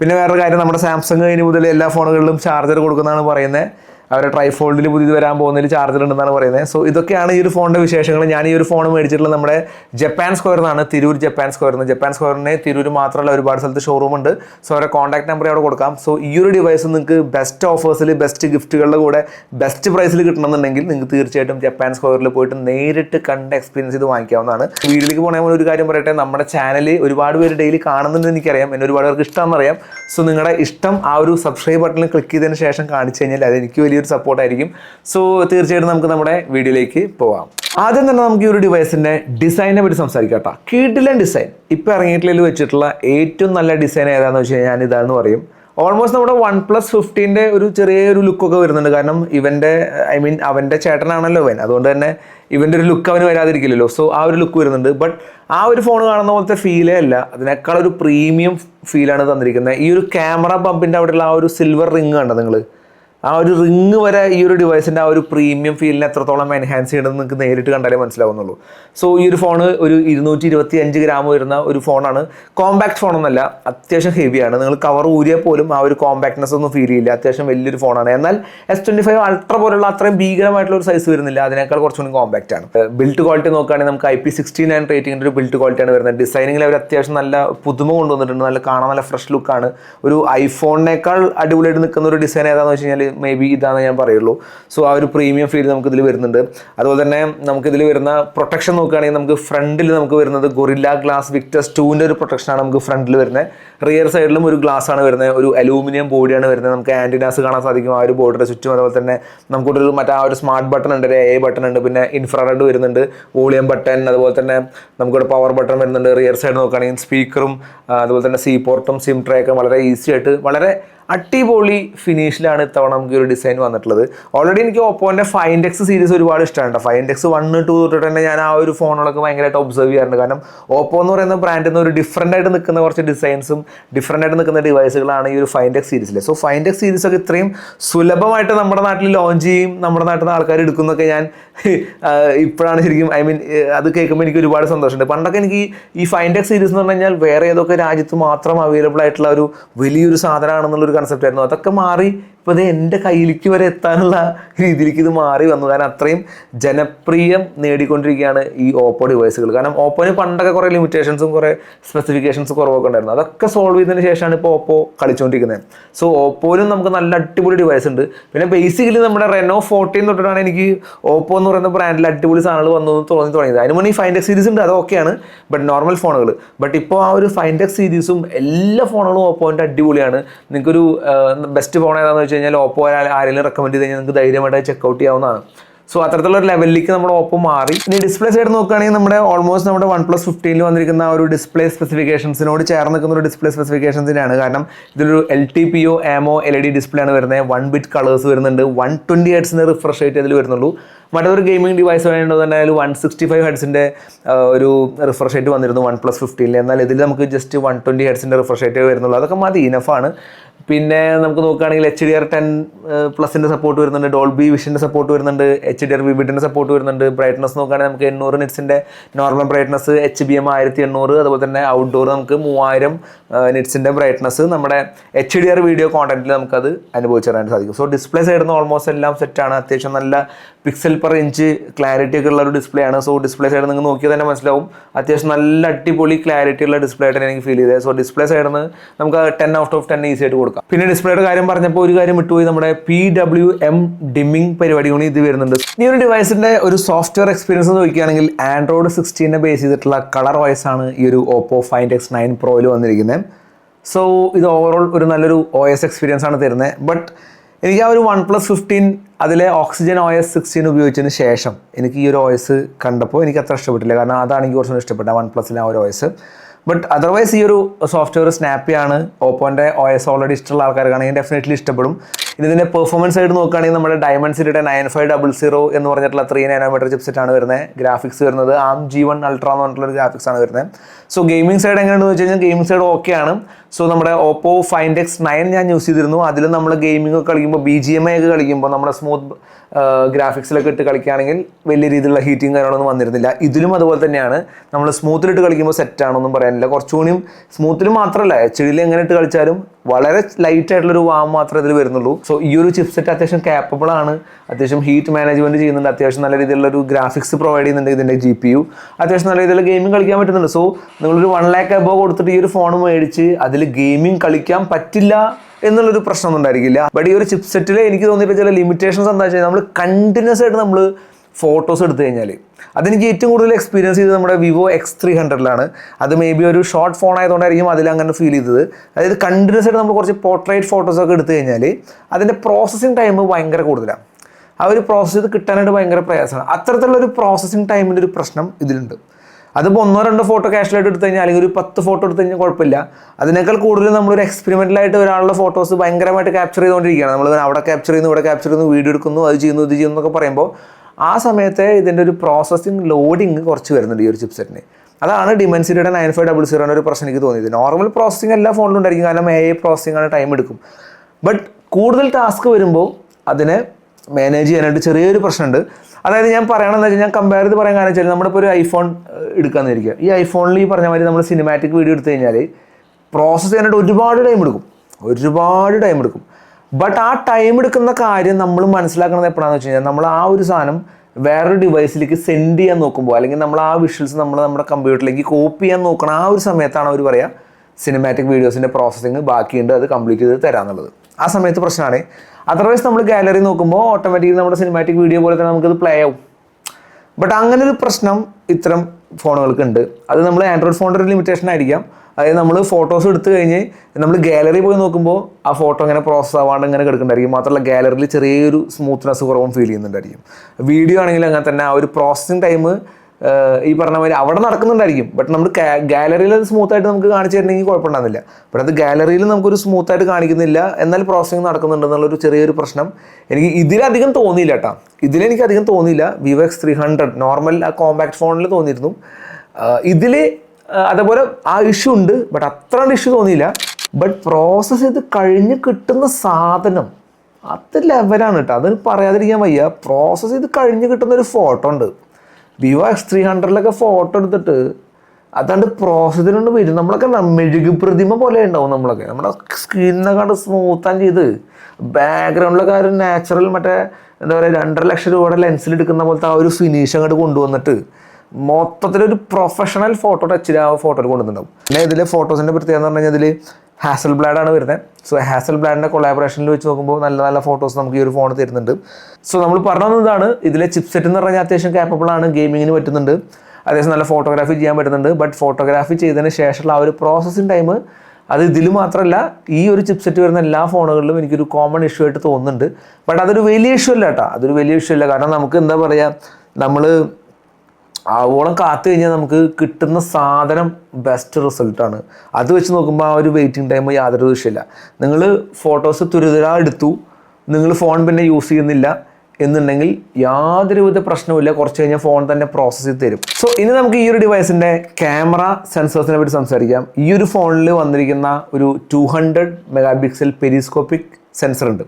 പിന്നെ വേറൊരു കാര്യം നമ്മുടെ സാംസങ് ഇനി മുതൽ എല്ലാ ഫോണുകളിലും ചാർജർ കൊടുക്കുന്നതാണ് പറയുന്നത് അവരുടെ ട്രൈഫോൾഡിൽ പുതിയത് വരാൻ പോകുന്നതിൽ ചാർജർ ഉണ്ടെന്നാണ് പറയുന്നത്. സോ ഇതൊക്കെയാണ് ഈ ഒരു ഫോണിന്റെ വിശേഷങ്ങൾ. ഞാൻ ഈ ഒരു ഫോൺ മേടിച്ചിട്ടുള്ള നമ്മുടെ ജപ്പാൻ സ്ക്വയർ എന്നാണ് തിരൂർ ജപ്പാൻ സ്ക്വയർ എന്ന് ജപ്പാൻ സ്ക്വയറിന് തിരൂർ മാത്രമല്ല ഒരുപാട് സ്ഥലത്ത് ഷോറൂം ഉണ്ട്. സോ അവരുടെ കോൺടാക്ട് നമ്പർ അവിടെ കൊടുക്കാം. സോ ഈ ഒരു ഡിവൈസ് നിങ്ങൾക്ക് ബെസ്റ്റ് ഓഫേഴ്സിൽ ബെസ്റ്റ് ഗിഫ്റ്റുകളുടെ കൂടെ ബെസ്റ്റ് പ്രൈസിൽ കിട്ടണമെന്നുണ്ടെങ്കിൽ നിങ്ങൾക്ക് തീർച്ചയായിട്ടും ജപ്പാൻ സ്ക്വയറിൽ പോയിട്ട് നേരിട്ട് കണ്ട് എക്സ്പീരിയൻസ് ചെയ്ത് വാങ്ങിക്കാവുന്നതാണ്. വീട്ടിലേക്ക് പോകണേ ഒരു കാര്യം പറയട്ടെ. നമ്മുടെ ചാനൽ ഒരുപാട് പേര് ഡെയിലി കാണുന്നുണ്ട് എനിക്കറിയാം. എന്നെ ഒരുപാട് പേർക്ക് ഇഷ്ടമാണെന്നറിയാം സോ നിങ്ങളുടെ ഇഷ്ടം ആ ഒരു സബ്സ്ക്രൈബ് ബട്ടണിൽ ക്ലിക്ക് ചെയ്തതിന് ശേഷം കാണിച്ചു കഴിഞ്ഞാൽ അത് എനിക്ക് വലിയൊരു സപ്പോർട്ടായിരിക്കും. സോ തീർച്ചയായിട്ടും നമുക്ക് നമ്മുടെ വീഡിയോയിലേക്ക് പോവാം. ആദ്യം തന്നെ നമുക്ക് ഈ ഒരു ഡിവൈസിന്റെ ഡിസൈനെ പറ്റി സംസാരിക്കാം കേട്ടോ ഡിസൈൻ ഇപ്പൊ ഇറങ്ങിയിട്ടുള്ളതിൽ വെച്ചിട്ടുള്ള ഏറ്റവും നല്ല ഡിസൈൻ ഏതാണെന്ന് വെച്ച് കഴിഞ്ഞാൽ ഞാൻ ഇതാണെന്ന് പറയും. ഓൾമോസ്റ്റ് നമ്മുടെ വൺ പ്ലസ് ഫിഫ്റ്റീന്റെ ഒരു ചെറിയൊരു ലുക്കൊക്കെ വരുന്നുണ്ട്. കാരണം ഇവന്റെ ഐ മീൻ അവന്റെ ചേട്ടനാണല്ലോ ഇവൻ. അതുകൊണ്ട് തന്നെ ഇവന്റെ ഒരു ലുക്ക് അവന് വരാതിരിക്കില്ലല്ലോ. സോ ആ ഒരു ലുക്ക് വരുന്നുണ്ട്. ബട്ട് ആ ഒരു ഫോൺ കാണുന്ന പോലത്തെ ഫീലേ അല്ല. അതിനേക്കാൾ ഒരു പ്രീമിയം ഫീലാണ് തന്നിരിക്കുന്നത്. ഈ ഒരു ക്യാമറ പമ്പിന്റെ അവിടെയുള്ള ആ ഒരു സിൽവർ റിങ് കണ്ടോ നിങ്ങൾ ആ ഒരു റിങ് വരെ ഈ ഒരു ഡിവൈസിന്റെ ആ ഒരു പ്രീമിയം ഫീലിനെ എത്രത്തോളം എൻഹാൻസ് ചെയ്യണമെന്ന് നിങ്ങൾക്ക് നേരിട്ട് കണ്ടാലേ മനസ്സിലാവുന്നുള്ളൂ. സോ ഈ ഒരു ഫോൺ ഒരു ഇരുന്നൂറ്റി ഇരുപത്തി അഞ്ച് ഗ്രാം വരുന്ന ഒരു ഫോണാണ് കോമ്പാക്ട് ഫോണൊന്നല്ല അത്യാവശ്യം ഹെവിയാണ് നിങ്ങൾ കവർ ഊരിയാൽ പോലും ആ ഒരു കോമ്പാക്ട്നെസ് ഒന്നും ഫീൽ ചെയ്യില്ല. അത്യാവശ്യം വലിയൊരു ഫോണാണ് എന്നാൽ എസ് ട്വന്റി ഫൈവ് അൾട്ര പോലുള്ള അത്രയും ഭീകരമായിട്ടുള്ള ഒരു സൈസ് വരുന്നില്ല. അതിനേക്കാൾ കുറച്ചുകൂടി കോമ്പാക്റ്റ് ആണ്. ബിൽഡ് ക്വാളിറ്റി നോക്കുകയാണെങ്കിൽ നമുക്ക് ഐ പി സിക്സ്റ്റി നയൻ റേറ്റിംഗിന്റെ ഒരു ബിൽറ്റ് ക്വാളിറ്റിയാണ് വരുന്നത്. ഡിസൈനിങ്ങിൽ അവർ അത്യാവശ്യം നല്ല പുതുമ കൊണ്ടുവന്നിട്ടുണ്ട്. നല്ല കാണാൻ നല്ല ഫ്രഷ് ലുക്കാണ് ഒരു ഐഫോണിനേക്കാൾ അടിപൊളിയായിട്ട് നിൽക്കുന്ന ഒരു ഡിസൈൻ ഏതാണെന്ന് വെച്ച് കഴിഞ്ഞാൽ മേ ബി ഇതാണ് ഞാൻ പറയുള്ളൂ. സോ ആ ഒരു പ്രീമിയം ഫീൽ നമുക്ക് ഇതിൽ വരുന്നുണ്ട്. അതുപോലെ തന്നെ നമുക്ക് ഇതിൽ വരുന്ന പ്രൊട്ടക്ഷൻ നോക്കുകയാണെങ്കിൽ നമുക്ക് ഫ്രണ്ടിൽ നമുക്ക് വരുന്നത് ഗൊറില്ല ഗ്ലാസ് വിക്ടസ് ടൂവിന്റെ ഒരു പ്രൊട്ടക്ഷനാണ് നമുക്ക് ഫ്രണ്ടിൽ വരുന്നത് റിയർ സൈഡിലും ഒരു ഗ്ലാസ് ആണ് വരുന്നത് ഒരു അലൂമിനിയം ബോഡിയാണ് വരുന്നത് നമുക്ക് ആന്റിനാസ് കാണാൻ സാധിക്കും. ആ ഒരു ബോർഡിന്റെ ചുറ്റും. അതുപോലെ തന്നെ നമുക്കൊരു മറ്റേ ആ ഒരു സ്മാർട്ട് ബട്ടൺ ഉണ്ട്. ഒരു എ ബട്ടൺ ഉണ്ട്. പിന്നെ ഇൻഫ്രാറെഡ് വരുന്നുണ്ട്. വോളിയം ബട്ടൺ അതുപോലെ തന്നെ നമുക്കിവിടെ പവർ ബട്ടൺ വരുന്നുണ്ട്. റിയർ സൈഡ് നോക്കുകയാണെങ്കിൽ സ്പീക്കറും അതുപോലെ തന്നെ സി പോർട്ടും സിം ട്രേ ഒക്കെ വളരെ ഈസി ആയിട്ട് വളരെ അടിപൊളി ഫിനിഷിലാണ് ഇത്തവണ നമുക്ക് ഒരു ഡിസൈൻ വന്നിട്ടുള്ളത്. ഓൾറെഡി എനിക്ക് ഓപ്പോന്റെ ഫൈൻഡ് എക്സ് സീരീസ് ഒരുപാട് ഇഷ്ടമാണ് ഫൈൻഡ് എക്സ് വൺ ടു തൊട്ട് തന്നെ ഞാൻ ആ ഒരു ഫോണുകളൊക്കെ ഭയങ്കരമായിട്ട് ഒബ്സർവ് ചെയ്യാറുണ്ട്. കാരണം ഓപ്പോ എന്ന് പറയുന്ന ബ്രാൻഡിൽ നിന്ന് ഒരു ഡിഫറെന്റ് ആയിട്ട് നിൽക്കുന്ന കുറച്ച് ഡിസൈൻസും ഡിഫറെന്റ് ആയിട്ട് നിൽക്കുന്ന ഡിവൈസുകളാണ് ഈ ഒരു ഫൈൻഡ് എക്സ് സീരീസിൽ സോ എക്സ് സീരീസ് ഒക്കെ ഇത്രയും സുലഭമായിട്ട് നമ്മുടെ നാട്ടിൽ ലോഞ്ച് ചെയ്യും നമ്മുടെ നാട്ടിൽ നിന്ന് ആൾക്കാർ എടുക്കുന്നൊക്കെ ഞാൻ ഇപ്പോഴാണ് ശരിക്കും ഐ മീൻ അത് കേൾക്കുമ്പോൾ എനിക്ക് ഒരുപാട് സന്തോഷമുണ്ട്. പണ്ടൊക്കെ എനിക്ക് ഈ ഫൈൻഡ് എക്സ് സീരീസ് എന്ന് പറഞ്ഞു കഴിഞ്ഞാൽ വേറെ ഏതൊക്കെ രാജ്യത്ത് മാത്രം അവൈലബിൾ ആയിട്ടുള്ള ഒരു വലിയൊരു സാധനമാണെന്നുള്ളൊരു കൺസെപ്റ്റ് ആയിരുന്നു. അതൊക്കെ മാറി ഇപ്പോൾ ഇത് എന്റെ കയ്യിലേക്ക് വരെ എത്താനുള്ള രീതിയിലേക്ക് ഇത് മാറി വന്നു. കാരണം അത്രയും ജനപ്രിയം നേടിക്കൊണ്ടിരിക്കുകയാണ് ഈ ഓപ്പോ ഡിവൈസുകൾ. കാരണം ഓപ്പോന് പണ്ടൊക്കെ കുറേ ലിമിറ്റേഷൻസും കുറേ സ്പെസിഫിക്കേഷൻസ് കുറവൊക്കെ ഉണ്ടായിരുന്നു. അതൊക്കെ സോൾവ് ചെയ്തതിന് ശേഷമാണ് ഇപ്പോൾ ഓപ്പോ കളിച്ചുകൊണ്ടിരിക്കുന്നത് സോ ഓപ്പോയിലും നമുക്ക് നല്ല അടിപൊളി ഡിവൈസ് ഉണ്ട്. പിന്നെ ബേസിക്കലി നമ്മുടെ റെനോ ഫോർട്ടീൻ തൊട്ടിട്ടാണ് എനിക്ക് ഓപ്പോ എന്ന് പറയുന്ന ബ്രാൻഡിൽ അടിപൊളി സാധനങ്ങൾ വന്നു തോന്നി തുടങ്ങിയത് അതിന് മുന്നേ ഈ ഫൈൻഡ് എക്സ് സീരീസ് ഉണ്ട് അത് ഓക്കെയാണ്. ബട്ട് നോർമൽ ഫോണുകൾ ബട്ട് ഇപ്പോൾ ആ ഒരു ഫൈൻഡ് എക്സ് സീരീസും എല്ലാ ഫോണുകളും ഓപ്പോന്റെ അടിപൊളിയാണ്. നിങ്ങൾക്കൊരു ബെസ്റ്റ് ഫോൺ ഏതാണെന്ന് വെച്ച് കഴിഞ്ഞാൽ ഓപ്പോ ആരെങ്കിലും റെക്കമെൻഡ് ചെയ്ത് കഴിഞ്ഞാൽ നിങ്ങൾക്ക് ധൈര്യമായിട്ട് ചെക്കൗട്ട് ചെയ്യാവുന്നതാണ്. സോ അത്തരത്തിലുള്ള ഒരു ലെവലിലേക്ക് നമ്മുടെ ഓപ്പോ മാറി. ഇനി ഡിസ്പ്ലേ സൈഡ് നോക്കുകയാണെങ്കിൽ നമ്മുടെ ഓൾമോസ്റ്റ് നമ്മുടെ വൺ പ്ലസ് ഫിഫ്റ്റീനിൽ വന്നിരിക്കുന്ന ആ ഒരു ഡിസ്പ്ലേ സ്പെസിഫിക്കേഷൻസിനോട് ചേർന്ന് നിൽക്കുന്ന ഒരു ഡിസ്പ്ലേ സ്പെസിഫിക്കേഷൻസിനാണ് കാരണം ഇതൊരു L T P O AMOLED display ആണ് വരുന്നത്. വൺ ബിറ്റ് കളേഴ്സ് വരുന്നുണ്ട്. വൺ ട്വന്റി ഹെഡ്സിന്റെ റിഫ്രഷ് റേറ്റ് അതിൽ വരുന്നുള്ളൂ. മറ്റൊരു ഗെയിമിംഗ് ഡിവൈസ് വേണ്ടത് തന്നെ അതിൽ വൺ സിക്സ്റ്റി ഫൈവ് ഹെഡ്സിന്റെ ഒരു റിഫ്രഷ് റേറ്റ് വന്നിരുന്നു വൺ പ്ലസ് ഫിഫ്റ്റീനിൽ എന്നാൽ ഇതിൽ നമുക്ക് ജസ്റ്റ് വൺ ട്വന്റി ഹെഡ്സിന്റെ റിഫ്രഷ് റേറ്റ് വരുന്നുള്ളൂ. അതൊക്കെ മതി. ഇനഫാണ് പിന്നെ നമുക്ക് നോക്കുകയാണെങ്കിൽ എച്ച് ഡി ആർ ടെൻ പ്ലസിന്റെ സപ്പോർട്ട് വരുന്നുണ്ട്. ഡോൾബി വിഷന്റെ സപ്പോർട്ട് വരുന്നുണ്ട്. എച്ച് ഡി ആർ വിബിഡിന്റെ സപ്പോർട്ട് വരുന്നുണ്ട്. ബ്രൈറ്റ്നസ് നോക്കുകയാണെങ്കിൽ നമുക്ക് എണ്ണൂറ് നിറ്റ്സിന്റെ normal brightness H B M ആയിരത്തി എണ്ണൂറ്. അതുപോലെ തന്നെ ഔട്ട്ഡോർ നമുക്ക് മൂവായിരം നിറ്റ്സിന്റെ ബ്രൈറ്റ്നസ് നമ്മുടെ എച്ച് ഡി ആർ വീഡിയോ കോണ്ടന്റിൽ നമുക്കത് അനുഭവിച്ചു തരാൻ സാധിക്കും. സോ ഡിസ്പ്ലേ സൈഡിൽ നിന്ന് ഓൾമോസ്റ്റ് എല്ലാം സെറ്റാണ് അത്യാവശ്യം നല്ല പിക്സൽ പെർ ഇഞ്ച് ക്ലാരിറ്റി ഒക്കെ ഉള്ള ഒരു ഡിസ്പ്ലേ ആണ്. സോ ഡിസ്പ്ലേ സൈഡ് നിങ്ങൾ നോക്കിയാൽ തന്നെ മനസ്സിലാവും. അത്യാവശ്യം നല്ല അടിപൊളി ക്ലാരിറ്റി ഉള്ള ഡിസ്പ്ലേ ആയിട്ട് എനിക്ക് ഫീൽ ചെയ്തത്. സോ ഡിസ്പ്ലേ സൈഡിൽ നിന്ന് നമുക്ക് ten out of ten easy ആയിട്ട് കൊടുക്കാം. പിന്നെ ഡിസ്പ്ലേയുടെ കാര്യം പറഞ്ഞപ്പോൾ ഒരു കാര്യം വിട്ടുപോയി. നമ്മുടെ പി ഡബ്ല്യു എം ഡിമ്മിങ് പരിപാടി കൂടി ഇത് വരുന്നുണ്ട്. ഈ ഒരു ഡിവൈസിന്റെ ഒരു സോഫ്റ്റ്വെയർ എക്സ്പീരിയൻസ് നോക്കുകയാണെങ്കിൽ ആൻഡ്രോയിഡ് സിക്സ്റ്റീനെ ബേസ് ചെയ്തിട്ടുള്ള കളർ വോയിസ് ആണ് ഈ ഒരു ഓപ്പോ ഫൈൻഡ് എക്സ് നയൻ പ്രോയിൽ വന്നിരിക്കുന്നത്. സോ ഇത് ഓവറോൾ ഒരു നല്ലൊരു ഒ എസ് എക്സ്പീരിയൻസ് ആണ് തരുന്നത്. ബട്ട് എനിക്ക് ആ ഒരു വൺ പ്ലസ് ഫിഫ്റ്റീൻ അതിലെ ഓക്സിജൻ ഒ എസ് സിക്സ്റ്റീൻ ഉപയോഗിച്ചതിന് ശേഷം എനിക്ക് ഈ ഒരു എസ് കണ്ടപ്പോൾ എനിക്ക് അത്ര ഇഷ്ടപ്പെട്ടില്ല. കാരണം അതാണ് എനിക്ക് കുറച്ചുകൂടി ഇഷ്ടപ്പെട്ട വൺ പ്ലസിലെ ആ ഒരു എസ് ബട്ട് അതർവൈസ് ഈ ഒരു സോഫ്റ്റ്വെയർ സ്നാപ്പിയാണ് ഓപ്പോന്റെ ഒ എസ് ഓൾറെഡി ഇഷ്ടമുള്ള ആൾക്കാർക്കാണെങ്കിൽ ഡെഫിനറ്റ്ലി ഇഷ്ടപ്പെടും. ഇതിന്റെ പെർഫോമൻസ് ആയിട്ട് നോക്കുകയാണെങ്കിൽ നമ്മുടെ ഡയമണ്ട് സിറ്റിയുടെ നയൻ ഫൈവ് ഡബിൾ സീറോ എന്ന് പറഞ്ഞിട്ടുള്ള ത്രീ നാനോമീറ്റർ ചിപ്സെറ്റ് ആണ് വരുന്നത്. ഗ്രാഫിക്സ് വരുന്നത് ആം ജി വൺ അൾട്ര എന്ന് പറഞ്ഞിട്ടുള്ള ഗ്രാഫിക്സ് ആണ് വരുന്നത്. സോ ഗെയിമിംഗ് സൈഡ് എങ്ങനെയാണെന്ന് വെച്ച് കഴിഞ്ഞാൽ ഗെയിമിംഗ് സൈഡ് ഓക്കെ ആണ്. സോ നമ്മുടെ ഓപ്പോ ഫൈൻഡ് എക്സ് നയൻ ഞാൻ യൂസ് ചെയ്തിരുന്നു. അതിൽ നമ്മൾ ഗെയിമിംഗ് ഒക്കെ കളിക്കുമ്പോൾ ബി ജി എം ഐ ഒക്കെ കളിക്കുമ്പോൾ നമ്മുടെ സ്മൂത്ത് ഗ്രാഫിക്സിലൊക്കെ ഇട്ട് കളിക്കുകയാണെങ്കിൽ വലിയ രീതിയിലുള്ള ഹീറ്റിംഗ് കാര്യങ്ങളൊന്നും വന്നിരുന്നില്ല. ഇതിലും അതുപോലെ തന്നെയാണ്. നമ്മൾ സ്മൂത്തിലിട്ട് കളിക്കുമ്പോൾ സെറ്റ് ആണെന്നൊന്നും പറയാനില്ല. കുറച്ചുകൂടിയും സ്മൂത്തിൽ മാത്രമല്ല എച്ച് ഡിയിൽ എങ്ങനെ ഇട്ട് കളിച്ചാലും വളരെ ലൈറ്റ് ആയിട്ടുള്ള ഒരു വാം മാത്രമേ ഇതിൽ വരുന്നുള്ളൂ. സോ ഈ ഒരു ചിപ്സെറ്റ് അത്യാവശ്യം കേപ്പബിൾ ആണ്. അത്യാവശ്യം ഹീറ്റ് മാനേജ്മെന്റ് ചെയ്യുന്നുണ്ട്. അത്യാവശ്യം നല്ല രീതിയിലുള്ള ഒരു ഗ്രാഫിക്സ് പ്രൊവൈഡ് ചെയ്യുന്നുണ്ട് ഇതിന്റെ ജി പി യു അത്യാവശ്യം നല്ല രീതിയിലുള്ള ഗെയിമിംഗ് കളിക്കാൻ പറ്റുന്നുണ്ട്. സോ നിങ്ങളൊരു വൺ ലാക്ക് അബോ കൊടുത്തിട്ട് ഈ ഒരു ഫോൺ മേടിച്ച് അതിൽ ഗെയിമിംഗ് കളിക്കാൻ പറ്റില്ല എന്നുള്ളൊരു പ്രശ്നമൊന്നും ഉണ്ടായിരിക്കില്ല. ബട്ട് ഈ ഒരു ചിപ്സെറ്റിൽ എനിക്ക് തോന്നിയിട്ട് ചില ലിമിറ്റേഷൻസ് എന്താ വെച്ചാൽ നമ്മൾ കണ്ടിന്യൂസ് ആയിട്ട് നമ്മൾ ഫോട്ടോസ് എടുത്തു കഴിഞ്ഞാൽ അതെനിക്ക് ഏറ്റവും കൂടുതൽ എക്സ്പീരിയൻസ് ചെയ്തത് നമ്മുടെ വിവോ എക്സ് ത്രീ ഹൺഡ്രഡിലാണ് അത് മേ ബി ഒരു ഷോർട്ട് ഫോൺ ആയതുകൊണ്ടായിരിക്കും അതിൽ അങ്ങനെ ഫീൽ ചെയ്തത്. അതായത് കണ്ടിന്യൂസ് ആയിട്ട് നമ്മൾ കുറച്ച് പോർട്രേറ്റ് ഫോട്ടോസ് ഒക്കെ എടുത്തു കഴിഞ്ഞാൽ അതിന്റെ പ്രോസസ്സിങ് ടൈം ഭയങ്കര കൂടുതലാണ് ആ ഒരു പ്രോസസ്സ് ചെയ്ത് കിട്ടാനായിട്ട് ഭയങ്കര പ്രയാസമാണ്. അത്തരത്തിലുള്ള ഒരു പ്രോസസ്സിങ് ടൈമിന്റെ ഒരു പ്രശ്നം ഇതിലുണ്ട്. അതിപ്പോൾ ഒന്നോ രണ്ടോ ഫോട്ടോ കാഷ്വലായിട്ട് എടുത്തു കഴിഞ്ഞാൽ അല്ലെങ്കിൽ ഒരു പത്ത് ഫോട്ടോ എടുത്തു കഴിഞ്ഞാൽ കുഴപ്പമില്ല. അതിനേക്കാൾ കൂടുതൽ നമ്മളൊരു എക്സ്പെരിമെന്റലായിട്ട് ഒരാളുടെ ഫോട്ടോസ് ഭയങ്കരമായിട്ട് ക്യാപ്ചർ ചെയ്തുകൊണ്ടിരിക്കുകയാണ്. നമ്മൾ അവിടെ ക്യാപ്ചർ ചെയ്യുന്നു ഇവിടെ ക്യാപ്ചർ ചെയ്യുന്നു വീഡിയോ എടുക്കുന്നു അത് ചെയ്യുന്നു ഇത് ചെയ്യുന്നു എന്നൊക്കെ പറയുമ്പോൾ ആ സമയത്തെ ഇതിന്റെ ഒരു പ്രോസസ്സിങ് ലോഡിങ് കുറച്ച് വരുന്നുണ്ട് ഈ ഒരു ചിപ്സെറ്റിന് അതാണ് ഡിമെൻസിറ്റിയുടെ നയൻ ഫൈവ് ഡബിൾ സീറോ ഒരു പ്രശ്നം എനിക്ക് തോന്നിയത്. നോർമൽ പ്രോസസ്സിങ് എല്ലാ ഫോണിലും ഉണ്ടായിരിക്കും. കാരണം എ ഐ പ്രോസസ്സിംഗ് ആണ് ടൈം എടുക്കും. ബട്ട് കൂടുതൽ ടാസ്ക് വരുമ്പോൾ അതിനെ മാനേജ് ചെയ്യാനായിട്ട് ചെറിയൊരു പ്രശ്നമുണ്ട്. അതായത് ഞാൻ പറയണമെന്ന് വെച്ചാൽ ഞാൻ കമ്പയർ ചെയ്ത് പറയാൻ കാരണം വെച്ചാൽ നമ്മളിപ്പോൾ ഒരു ഐഫോൺ എടുക്കാമെന്ന് ഇരിക്കുക ഈ ഐഫോണിൽ ഈ പറഞ്ഞ മാതിരി നമ്മൾ സിനിമാറ്റിക് വീഡിയോ എടുത്തു കഴിഞ്ഞാൽ പ്രോസസ്സ് ചെയ്യാനായിട്ട് ഒരുപാട് ടൈം എടുക്കും. ഒരുപാട് ടൈം എടുക്കും. ബട്ട് ആ ടൈം എടുക്കുന്ന കാര്യം നമ്മൾ മനസ്സിലാക്കുന്നത് എപ്പോഴാണെന്ന് വെച്ച് കഴിഞ്ഞാൽ നമ്മൾ ആ ഒരു സാധനം വേറൊരു ഡിവൈസിലേക്ക് സെൻഡ് ചെയ്യാൻ നോക്കുമ്പോൾ അല്ലെങ്കിൽ നമ്മൾ ആ വിഷ്വൽസ് നമ്മൾ നമ്മുടെ കമ്പ്യൂട്ടറിലേക്ക് കോപ്പി ചെയ്യാൻ നോക്കണം ആ ഒരു സമയത്താണ് അവർ പറയുക സിനിമാറ്റിക് വീഡിയോസിന്റെ പ്രോസസ്സിങ് ബാക്കിയുണ്ട് അത് കംപ്ലീറ്റ് ചെയ്ത് തരാമെന്നുള്ളത് ആ സമയത്ത് പ്രശ്നമാണ് അതർവൈസ് നമ്മൾ ഗാലറി നോക്കുമ്പോൾ ഓട്ടോമാറ്റിക്കലി നമ്മുടെ സിനിമാറ്റിക് വീഡിയോ പോലെ തന്നെ നമുക്കത് പ്ലേ ആവും. ബട്ട് അങ്ങനെ ഒരു പ്രശ്നം ഇത്തരം ഫോണുകൾക്ക് ഉണ്ട് അത് നമ്മൾ ആൻഡ്രോയിഡ് ഫോണിന്റെ ഒരു ലിമിറ്റേഷൻ ആയിരിക്കാം. അതായത് നമ്മൾ ഫോട്ടോസ് എടുത്തു കഴിഞ്ഞ് നമ്മൾ ഗാലറി പോയി നോക്കുമ്പോൾ ആ ഫോട്ടോ ഇങ്ങനെ പ്രോസസ് ആവാണ്ട് ഇങ്ങനെ കിടക്കുന്നുണ്ടായിരിക്കും. മാത്രമല്ല ഗാലറിയിൽ ചെറിയൊരു സ്മൂത്ത്നെസ് കുറവും ഫീൽ ചെയ്യുന്നുണ്ടായിരിക്കും. വീഡിയോ ആണെങ്കിൽ അങ്ങനെ തന്നെ ആ ഒരു പ്രോസസ്സിങ് ടൈം ഈ പറഞ്ഞ മാതിരി അവിടെ നടക്കുന്നുണ്ടായിരിക്കും. ബട്ട് നമ്മൾ ഗാലറിയിൽ അത് സ്മൂത്ത് ആയിട്ട് നമുക്ക് കാണിച്ചു തരണമെങ്കിൽ കുഴപ്പമുണ്ടാകുന്നില്ല ബട്ട് അത് ഗാലറിയിൽ നമുക്കൊരു സ്മൂത്ത് ആയിട്ട് കാണിക്കുന്നില്ല. എന്നാൽ പ്രോസസ്സിങ് നടക്കുന്നുണ്ട് എന്നുള്ളൊരു ചെറിയൊരു പ്രശ്നം. എനിക്ക് ഇതിലധികം തോന്നിയില്ല കേട്ടോ. ഇതിലെനിക്ക് അധികം തോന്നിയില്ല. Vivo X three hundred normal ആ കോമ്പാക്ട് ഫോണിൽ തോന്നിയിരുന്നു. ഇതിൽ അതേപോലെ ആ ഇഷ്യൂ ഉണ്ട് ബട്ട് അത്ര ഇഷ്യൂ തോന്നിയില്ല. ബട്ട് പ്രോസസ്സ് ചെയ്ത് കഴിഞ്ഞ് കിട്ടുന്ന സാധനം അത് ലെവലാണ് കേട്ടോ അതിന് പറയാതിരിക്കാൻ വയ്യ. പ്രോസസ്സ് ചെയ്ത് കഴിഞ്ഞ് കിട്ടുന്ന ഒരു ഫോട്ടോ ഉണ്ട്. വിവോ എക്സ് ത്രീ ഹൺഡ്രഡിലൊക്കെ ഫോട്ടോ എടുത്തിട്ട് അതാണ്ട് പ്രോസസ്സിലുണ്ട് വരും. നമ്മളൊക്കെ മെഴുകി പ്രതിമ പോലെ ഉണ്ടാവും നമ്മളൊക്കെ. നമ്മുടെ സ്ക്രീനിനൊക്കെ കണ്ട് സ്മൂത്താൻ ചെയ്ത് ബാക്ക്ഗ്രൗണ്ടിലൊക്കെ ആ ഒരു നാച്ചുറൽ മറ്റേ എന്താ പറയുക രണ്ടര ലക്ഷം രൂപയുടെ ലെൻസിൽ എടുക്കുന്ന പോലത്തെ ആ ഒരു ഫിനിഷ് അങ്ങോട്ട് കൊണ്ടുവന്നിട്ട് മൊത്തത്തിലൊരു പ്രൊഫഷണൽ ഫോട്ടോ ടച്ചിൽ ആ ഫോട്ടോയിൽ കൊണ്ടുവന്നിട്ടുണ്ടാവും. പിന്നെ ഇതിലെ ഫോട്ടോസിന്റെ പ്രത്യേകത എന്ന് പറഞ്ഞു കഴിഞ്ഞാൽ ഇതിൽ ഹാസൽ ബ്ലാഡ് ആണ് വരുന്നത് സോ ഹാസൽ ബ്ലാഡിന്റെ കൊളാബറേഷനിൽ വെച്ച് നോക്കുമ്പോൾ നല്ല നല്ല ഫോട്ടോസ് നമുക്ക് ഈ ഒരു ഫോൺ തരുന്നുണ്ട്. സോ നമ്മൾ പറഞ്ഞതാണ് ഇതിലെ ചിപ്സെറ്റ് എന്ന് പറഞ്ഞാൽ അത്യാവശ്യം capable ആണ് ഗെയിമിങ്ങിന് പറ്റുന്നുണ്ട്. അത്യാവശ്യം നല്ല ഫോട്ടോഗ്രാഫി ചെയ്യാൻ പറ്റുന്നുണ്ട്. ബട്ട് ഫോട്ടോഗ്രാഫി ചെയ്തതിന് ശേഷമുള്ള ആ ഒരു പ്രോസസ്സിങ് ടൈം അത് ഇതിൽ മാത്രമല്ല ഈ ഒരു ചിപ്സെറ്റ് വരുന്ന എല്ലാ ഫോണുകളിലും എനിക്കൊരു കോമൺ ഇഷ്യൂ ആയിട്ട് തോന്നുന്നുണ്ട്. ബട്ട് അതൊരു വലിയ ഇഷ്യൂ അല്ല കേട്ടോ അതൊരു വലിയ ഇഷ്യൂ അല്ല. കാരണം നമുക്ക് എന്താ പറയുക നമ്മൾ ആവോളം കാത്തു കഴിഞ്ഞാൽ നമുക്ക് കിട്ടുന്ന സാധനം ബെസ്റ്റ് റിസൾട്ടാണ് അത് വെച്ച് നോക്കുമ്പോൾ ആ ഒരു വെയിറ്റിംഗ് ടൈം യാതൊരു വിഷയമില്ല. നിങ്ങൾ ഫോട്ടോസ് തുരിതുരാ എടുത്തു നിങ്ങൾ ഫോൺ പിന്നെ യൂസ് ചെയ്യുന്നില്ല എന്നുണ്ടെങ്കിൽ യാതൊരുവിധ പ്രശ്നവുമില്ല. കുറച്ച് കഴിഞ്ഞാൽ ഫോൺ തന്നെ പ്രോസസ്സ് ചെയ്ത് തരും. സോ ഇനി നമുക്ക് ഈ ഒരു ഡിവൈസിന്റെ ക്യാമറ സെൻസേഴ്സിനെ പറ്റി സംസാരിക്കാം. ഈ ഒരു ഫോണിൽ വന്നിരിക്കുന്ന ഒരു two hundred megapixel periscopic sensor ഉണ്ട്.